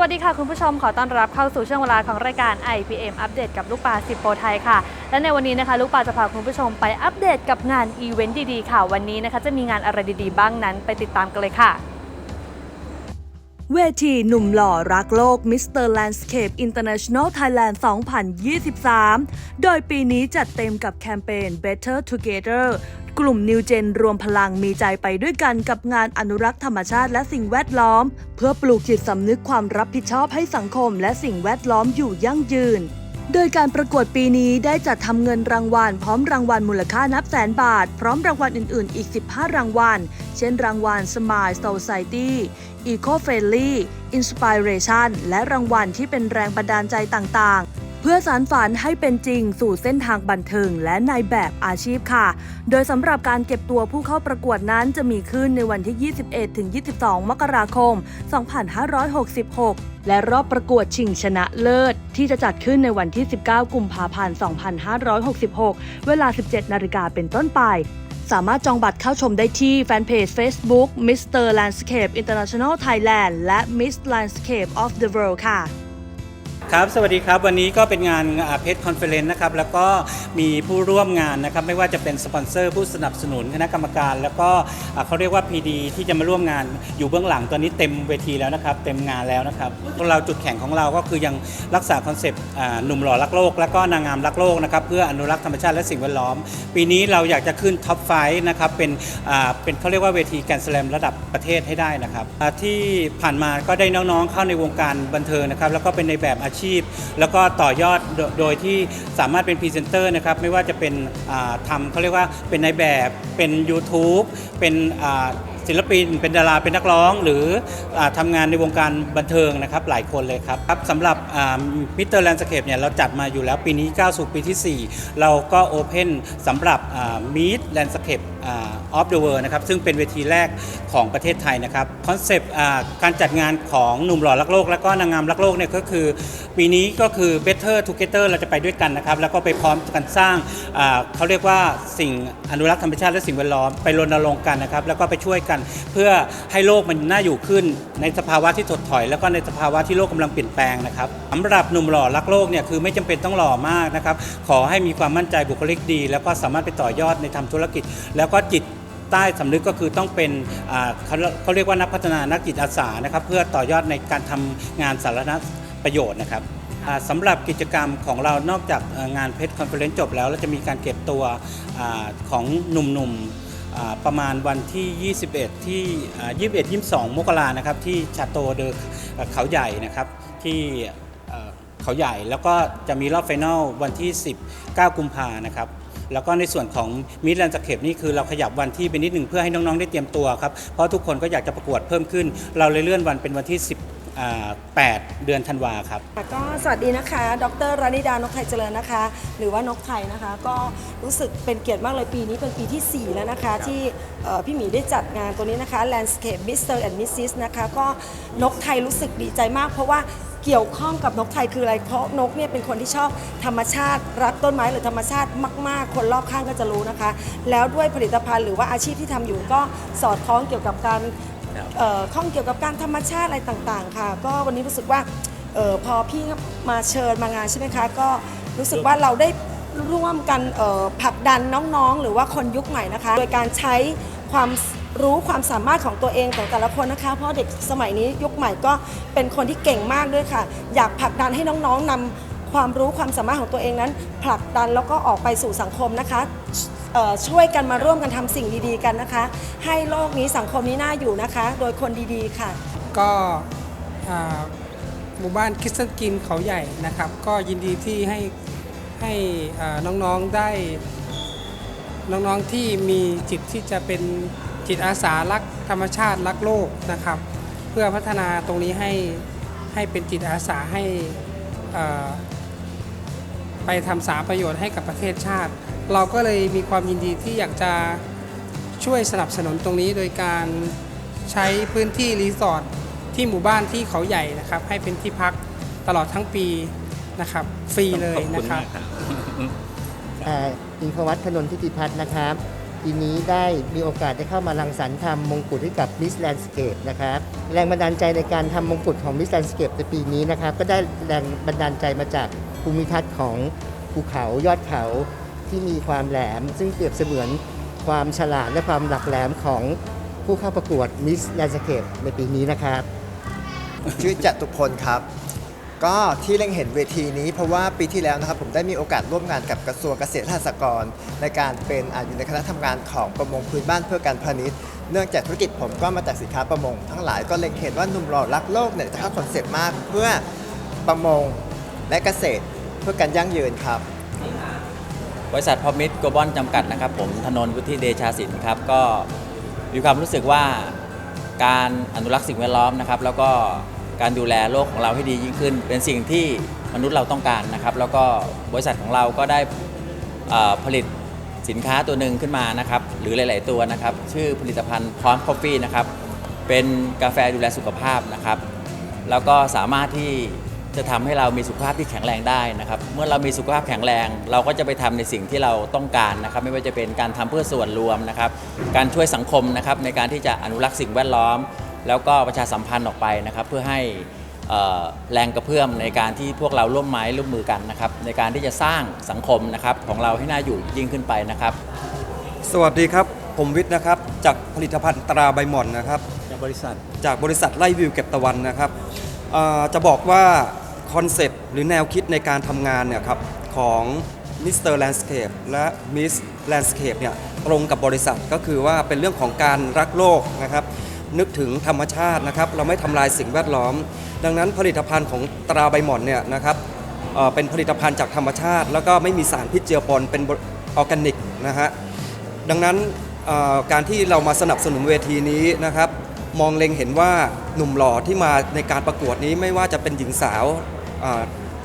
วัสดีค่ะคุณผู้ชมขอต้อนรับเข้าสู่ช่วงเวลาของรายการ IPM อัปเดตกับลูกปลาสิบโปรไทยค่ะ และในวันนี้นะคะ ลูกปลาจะพาคุณผู้ชมไปอัปเดตกับงานอีเวนต์ดีๆค่ะ วันนี้นะคะจะมีงานอะไรดีๆ บ้างนั้นไปติดตามกันเลยค่ะ เวทีหนุ่มหล่อรักโลก Mr. Landscape International Thailand 2023 โดยปีนี้จัดเต็มกับแคมเปญ Better Together กลุ่มนิวเจนรวมพลังมีใจไปด้วยกันกับงานอนุรักษ์ธรรมชาติและสิ่งแวดล้อม เพื่อปลูกจิตสำนึกความรับผิดชอบให้สังคมและสิ่งแวดล้อมอยู่ยั่งยืน โดยการประกวดปีนี้ได้จัดทำเงินรางวัล พร้อมรางวัลมูลค่านับแสนบาท พร้อมรางวัลอื่น ๆ อีก 15 รางวัล เช่นรางวัล Smile Society Eco Friendly Inspiration และรางวัลที่เป็นแรงบันดาลใจต่าง ๆ พื่อสารฝันให้เป็นจริงสู่เส้นทางบันเทิงและในแบบอาชีพค่ะ โดยสำหรับการเก็บตัวผู้เข้าประกวดนั้นจะมีขึ้นในวันที่ 21-22 มกราคม 2566และรอบประกวดชิงชนะเลิศ ที่จะจัดขึ้นในวันที่ 19 กุมภาพันธ์ 2566 เวลา 17 นาฬิกาเป็นต้นไป สามารถจองบัตรเข้าชมได้ที่แฟนเพจ Facebook Mr. Landscape International Thailand และ Miss Landscape of the World ค่ะ ครับสวัสดีครับวันนี้ก็เป็นงานเพจคอนเฟลเลนต์นะครับแล้วก็มีผู้ร่วมงานนะครับไม่ว่าจะเป็นสปอนเซอร์ผู้สนับสนุนคณะกรรมการ แล้วก็เขาเรียกว่า PD ที่จะมาร่วมงานอยู่เบื้องหลังตอนนี้เต็มเวทีแล้วนะครับ เต็มงานแล้วนะครับพวกเราจุดแข่งของเราก็คือยังรักษาคอนเซปต์หนุ่มหล่อรักโลก แล้วก็นางงามรักโลกนะครับเพื่ออนุรักษ์ธรรมชาติและสิ่งแวดล้อม ปีนี้เราอยากจะขึ้นท็อปไฟนะครับเป็นเป็นเขาเรียกว่าเวทีแกรนด์สแลมระดับประเทศให้ได้นะครับที่ผ่านมาก็ได้น้องๆเข้าในวงการบันเทิงนะครับแล้วก็เป็นในแบบอาชีพ แล้วก็ต่อยอดโดยที่สามารถเป็นพรีเซนเตอร์นะครับไม่ว่าจะเป็นทำเขาเรียกว่าเป็นในแบบเป็น YouTube เป็นศิลปินเป็นดาราเป็นนักร้องหรืออทำงานในวงการบันเทิงนะครับหลายคนเลยครับครับสำหรับมิสเตอร์แลนด์สเคปเนี่ยเราจัดมาอยู่แล้วปีนี้ก้าสู่ปีที่ 4 เราก็โอเพนสำหรับมิสแลนด์สเคป ออฟเดอะเวิร์นะครับซึ่งเป็นเวทีแรกของประเทศไทยนะครับคอนเซปต์การจัดงานของหนุ่มหล่อรักโลก และก็นางงามรักโลกเนี่ยก็คือ ปีนี้ก็คือ Better Together เราจะไปด้วยกันนะครับ แล้วก็ไปพร้อมกันสร้างเขาเรียกว่าสิ่งอนุรักษ์ธรรมชาติและสิ่งแวดล้อมไปรณรงค์กันนะครับ แล้วก็ไปช่วยกันเพื่อให้โลกมันน่าอยู่ขึ้น ในสภาวะที่ถดถอย แล้วก็ในสภาวะที่โลกกำลังเปลี่ยนแปลงนะครับสำหรับหนุ่มหล่อรักโลกเนี่ยคือไม่จำเป็นต้องหล่อมากนะครับขอให้มีความมั่นใจบุคลิกดี แล้วก็สามารถไปต่อยอดในทำธุรกิจแล้วก็็จิตใต้สำนึกก็คือต้องเป็นเขาเขาเรียกว่านักพัฒนานักจิตอาสานะครับ เพื่อต่อยอดในการทำงานสาธารณประโยชน์นะครับสำหรับกิจกรรมของเรานอกจากงานเพชรคอนเฟอเรนซ์จบแล้วเราจะมีการเก็บตัวอของหนุ่มๆประมาณวันที่ 21 ที่ 21 22 มกรานะครับ ที่ชาโตเดอเขาใหญ่นะครับที่เอ่อเขาใหญ่แล้วก็จะมีรอบไฟนอลวันที่ 19 กุมภานะครับ แล้วก็ในส่วนของมิดแลนด์สเคปนี่คือเราขยับวันที่ไปนิดหนึ่งเพื่อให้น้องๆได้เตรียมตัวครับ เพราะทุกคนก็อยากจะประกวดเพิ่มขึ้น เราเลยเลื่อนวันเป็นวันที่ 10อ่า8เดือนธันวาครับ ก็สวัสดีนะคะ ดรรานิดานกไทยเจริญนะคะ หรือว่านกไทยนะคะ ก็รู้สึกเป็นเกียรติมากเลยปีนี้เป็นปีที่ 4 แล้วนะคะ ที่เอ่อพี่หมีได้จัดงานตัวนี้นะคะ Landscape Mr. and Mrs. นะคะ ก็นกไทยรู้สึกดีใจมากเพราะว่า เกี่ยวข้องกับนกไทยคืออะไร เพราะนกเนี่ยเป็นคนที่ชอบธรรมชาติ รักต้นไม้หรือธรรมชาติมาก ๆ คนรอบข้างก็จะรู้นะคะ แล้วด้วยผลิตภัณฑ์หรือว่าอาชีพที่ทำอยู่ก็สอดคล้องเกี่ยวกับการข้องเกี่ยวกับการธรรมชาติอะไรต่างๆ ค่ะ ก็วันนี้รู้สึกว่าออพอพี่มาเชิญมางานใช่ไหมคะ ก็รู้สึกว่าเราได้ร่วมกันผลักดันน้องๆ หรือว่าคนยุคใหม่นะคะ โดยการใช้ ความรู้ความสามารถของตัวเองของแต่ละคนนะคะ เพราะเด็กสมัยนี้ยุคใหม่ก็เป็นคนที่เก่งมากด้วยค่ะ อยากผลักดันให้น้องๆนำความรู้ความสามารถของตัวเองนั้น ผลักดันแล้วก็ออกไปสู่สังคมนะคะช่วยกันมาร่วมกันทำสิ่งดีๆกันนะคะ ให้โลกนี้สังคมนี้น่าอยู่นะคะ โดยคนดีๆค่ะ ก็หมู่บ้านคริสตันกินเขาใหญ่นะครับ ก็ยินดีที่ให้ให้น้องๆได้ น้องๆที่มีจิตที่จะเป็นจิตอาสารักธรรมชาติรักโลกนะครับ เพื่อพัฒนาตรงนี้ให้ให้เป็นจิตอาสาให้อ่าไปทำสาประโยชน์ให้กับประเทศชาติ เราก็เลยมีความยินดีที่อยากจะช่วยสนับสนุนตรงนี้โดยการใช้พื้นที่รีสอร์ทที่หมู่บ้านที่เขาใหญ่นะครับ ให้เป็นที่พักตลอดทั้งปีนะครับ ฟรีเลยนะครับ อิงควัตขนนทิติพัฒน์นะครับปีนี้ได้มีโอกาสได้เข้ามารังสรรค์ทำมงกุฎให้กับ Miss Landscape นะครับแรงบันดาลใจในการทำมงกุฎของ Miss Landscape ในปีนี้นะครับ ก็ได้แรงบันดาลใจมาจากภูมิทัศน์ของภูเขายอดเขาที่มีความแหลม ซึ่งเปรียบเสมือนความฉลาดและความหลักแหลมของผู้เข้าประกวด Miss Landscape ในปีนี้นะครับ ชื่อจตุพลครับ ก็ที่เล็งเห็นเวทีนี้เพราะว่าปีที่แล้วนะครับผมได้มีโอกาสร่วมงานกับกระทรวงเกษตรและสหกรณ์ในการเป็นอยู่ในคณะทำงานของประมงพื้นบ้านเพื่อการพาณิชย์เนื่องจากธุรกิจผมก็มาจากสินค้าประมง ทั้งหลายก็เล็งเห็นว่าหนุ่มหล่อรักโลกเนี่ยจะเข้าคอนเซ็ปต์มากเพื่อประมงและเกษตรเพื่อการยั่งยืนครับ บริษัทพอมิตรโกลบอลจำกัดนะครับ ผมธนนวุฒิเดชาสินครับก็มีความรู้สึกว่าการอนุรักษ์สิ่งแวดล้อมนะครับ แล้วก็ การดูแลโลกของเราให้ดียิ่งขึ้น เป็นสิ่งที่มนุษย์เราต้องการนะครับ แล้วก็บริษัทของเราก็ได้ผลิตสินค้าตัวหนึ่งขึ้นมานะครับ หรือหลาย ๆ ตัวนะครับ ชื่อผลิตภัณฑ์พร้อมคอฟฟี่นะครับ เป็นกาแฟดูแลสุขภาพนะครับ แล้วก็สามารถที่จะทำให้เรามีสุขภาพที่แข็งแรงได้นะครับ เมื่อเรามีสุขภาพแข็งแรง เราก็จะไปทำในสิ่งที่เราต้องการนะครับ ไม่ว่าจะเป็นการทำเพื่อส่วนรวมนะครับ การช่วยสังคมนะครับในการที่จะอนุรักษ์สิ่งแวดล้อม แล้วก็ประชาสัมพันธ์ออกไปนะครับ เพื่อให้เอ่อแรงกระเพื่อมในการที่พวกเราร่วมไม้ร่วมมือกันนะครับ ในการที่จะสร้างสังคมนะครับของเราให้น่าอยู่ยิ่งขึ้นไปนะครับ สวัสดีครับ ผมวิทย์นะครับ จากผลิตภัณฑ์ตราใบหม่อนนะครับ จากบริษัทจากบริษัทไล่วิวเก็บตะวันนะครับเอ่อจะบอกว่าคอนเซปต์หรือแนวคิดในการทำงานเนี่ยครับของ Mr. Landscape และ Miss Landscape เนี่ยตรงกับบริษัทก็คือว่าเป็นเรื่องของการรักโลกนะครับ นึกถึงธรรมชาตินะครับเราไม่ทำลายสิ่งแวดล้อม ดังนั้นผลิตภัณฑ์ของตราใบหม่อนเนี่ยนะครับเเป็นผลิตภัณฑ์จากธรรมชาติ แล้วก็ไม่มีสารพิษเจือปนเป็นออร์แกนิกนะฮะดังนั้นการที่เรามาสนับสนุนเวทีนี้นะครับ มองเล็งเห็นว่าหนุ่มหล่อที่มาในการประกวดนี้ไม่ว่าจะเป็นหญิงสาว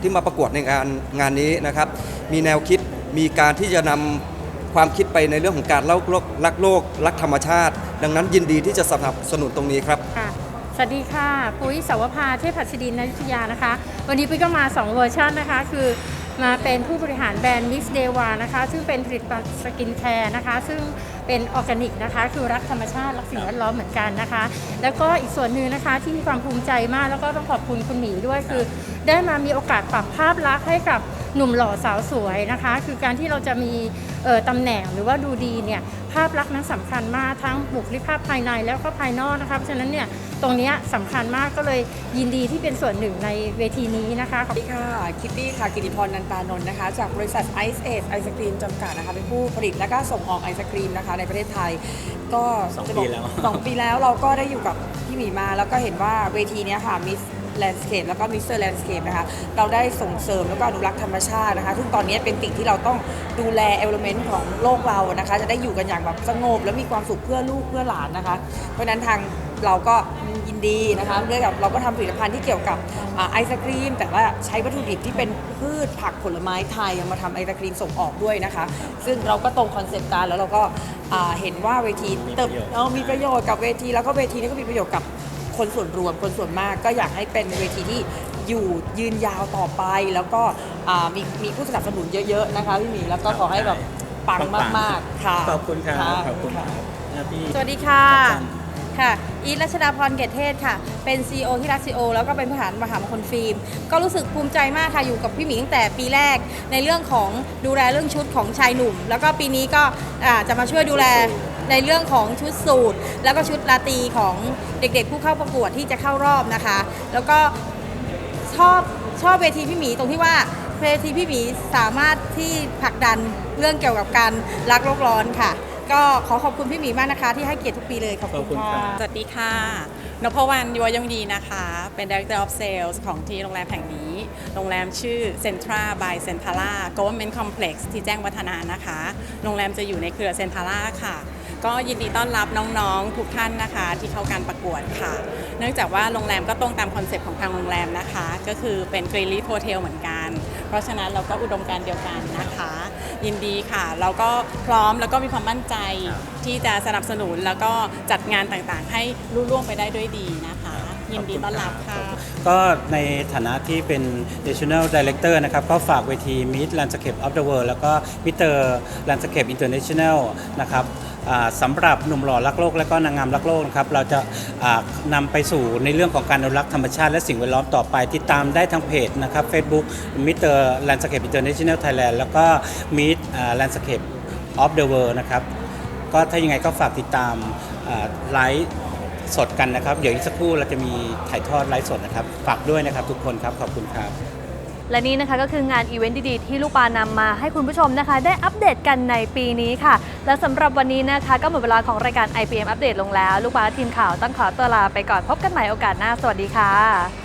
ที่มาประกวดในงานงานนี้นะครับ มีแนวคิดมีการที่จะนำ ความคิดไปในเรื่องของการรักโลกรักโลกรักธรรมชาติ ดังนั้นยินดีที่จะสนับสนุนตรงนี้ครับ ค่ะสวัสดีค่ะ ปุ้ยสาวภาเทพหัสดินนายุทยานะคะ วันนี้ปุ้ยก็มา 2 เวอร์ชันนะคะ คือมาเป็นผู้บริหารแบรนด์ Mix d e w a นะคะ ซึ่งเป็นผลิตภัณฑ์สกินแคร์นะคะ ซึ่งเป็นออร์แกนิกนะคะ คือรักธรรมชาติ รักสิ่งแวดล้อมเหมือนกันนะคะ แล้วก็อีกส่วนหนึ่งนะคะที่มีความภูมิใจมาก แล้วก็ต้องขอบคุณคุณหมีด้วยคือ ได้มามีโอกาสปรับภาพลักษณ์ให้กับ หนุ่มหล่อสาวสวยนะคะ คือการที่เราจะมีเอ่อตำแหน่งหรือว่าดูดีเนี่ยภาพลักษณ์นั้นสำคัญมากทั้งบุคลิกภาพภายในแล้วก็ภายนอกนะคะเพราะฉะนั้นเนี่ยตรงเนี้ยสำคัญมากก็เลยยินดีที่เป็นส่วนหนึ่งในเวทีนี้นะคะสวัสดีค่ะคิตตี้ค่ะกิติพรนันตานนท์นะคะ จากบริษัท Ice Age ไอศครีมจำกัดนะคะเป็นผู้ผลิตและก็ส่งออกไอศครีมนะคะในประเทศไทย ก็สองจะบกปีแล้วสองปีแล้วเราก็ได้อยู่กับพี่หมีมาแล้วก็เห็นว่าเวทีเนี้ยค่ะ Miss Landscape แลนด์สเคปแล้วก็ Mr. Landscape นะคะเราได้ส่งเสริมแล้วก็อนุรักษ์ธรรมชาตินะคะซึ่งตอนนี้เป็นสิ่งที่เราต้องดูแลเอลเมนต์ของโลกเรานะคะจะได้อยู่กันอย่างแบบสงบและมีความสุขเพื่อลูกเพื่อหลานนะคะ เพราะนั้นทางเราก็ยินดีนะคะด้วยกับเราก็ทำผลิตภัณฑ์ที่เกี่ยวกับอไอศครีม แต่ว่าใช้วัตถุดิบที่เป็นพืชผักผลไม้ไทยมาทำไอศครีมส่งออกด้วยนะคะ ซึ่งเราก็ตรงคอนเซปต์การแล้วเราก็เห็นว่าเวทีเติบเออมีประโยชน์กับเวที แล้วก็เวทีนี้ก็มีประโยชน์กับ คนส่วนรวม คนส่วนมากก็อยากให้เป็นเวทีที่อยู่ยืนยาวต่อไป แล้วก็อ่ามีมีผู้สนับสนุนเยอะๆนะคะพี่หมีแล้วก็ขอให้แบบปังมากๆค่ะ ขอบคุณครับะขอบคุณครับนะพี่สวัสดีค่ะอาจารย์ค่ะ อีทรัชดาพรเกตเทศค่ะ เป็น CEO ที่รักซีโอแล้วก็เป็นผู้บริหารมหามงคลฟิล์ม ก็รู้สึกภูมิใจมากค่ะ อยู่กับพี่หมีตั้งแต่ปีแรก ในเรื่องของดูแลเรื่องชุดของชายหนุ่ม แล้วก็ปีนี้ก็อ่าจะมาช่วยดูแล ในเรื่องของชุดสูทแล้วก็ชุดราตรีของเด็กๆ ผู้เข้าประกวดที่จะเข้ารอบนะคะ แล้วก็ชอบชอบเวทีพี่หมีตรงที่ว่าเวทีพี่หมีสามารถที่ผลักดันเรื่องเกี่ยวกับการรักโลกร้อนค่ะ ก็ขอขอบคุณพี่หมีมากนะคะ ที่ให้เกียรติทุกปีเลยขอบขอบคุคุณณครัค่ะบสวัสดีค่ะนพวรรณยัวยงดีนะคะ เป็น Director of Sales ของที่โรงแรมแห่งนี้ โรงแรมชื่อ Centra by Centara Government Complex ที่แจ้งวัฒนานะคะ โรงแรมจะอยู่ในเครือ Centara ค่ะ ก็ยินดีต้อนรับน้องๆ ทุกท่านนะคะ ที่เข้าการประกวดค่ะ เนื่องจากว่าโรงแรมก็ตรงตามคอนเซปต์ของทางโรงแรมนะคะ ก็คือเป็น Green Leaf Hotel เหมือนกัน เพราะฉะนั้นเราก็อุดมการเดียวกันนะคะ ยินดีค่ะ เราก็พร้อมแล้วก็มีความมั่นใจที่จะสนับสนุนแล้วก็จัดงานต่างๆ ให้รุ่ล่วงไปได้ด้วยดีนะคะ ยินดีต้อนรับค่ะ ก็ในฐานะที่เป็น National Director นะครับ ก็ฝากเวที Meet Landscape of the World แล้วก็ Mr. Landscape International นะครับ สำหรับหนุ่มหล่อรักโลกและก็นางงามรักโลกนะครับเราจะอ่านำไปสู่ในเรื่องของการอนุรักษ์ธรรมชาติและสิ่งแวดล้อมต่อไป ติดตามได้ทางเพจนะครับ Facebook Mr. Landscape International Thailand แล้วก็ Meet อ่า Landscape of the World นะครับก็ถ้ายังไงก็ฝากติดตามไลฟ์สดกันนะครับ เดี๋ยวอีกสักครู่เราจะมีถ่ายทอดไลฟ์สดนะครับ ฝากด้วยนะครับทุกคนครับขอบคุณครับ และนี่นะคะก็คืองานอีเวนต์ดีๆ ที่ลูกปานำมาให้คุณผู้ชมนะคะ ได้อัปเดตกันในปีนี้ค่ะ และสำหรับวันนี้นะคะ ก็หมดเวลาของรายการ IPM อัปเดตลงแล้ว ลูกปาทีมข่าวต้องขอตัวลาไปก่อนพบกันใหม่โอกาสหน้า สวัสดีค่ะ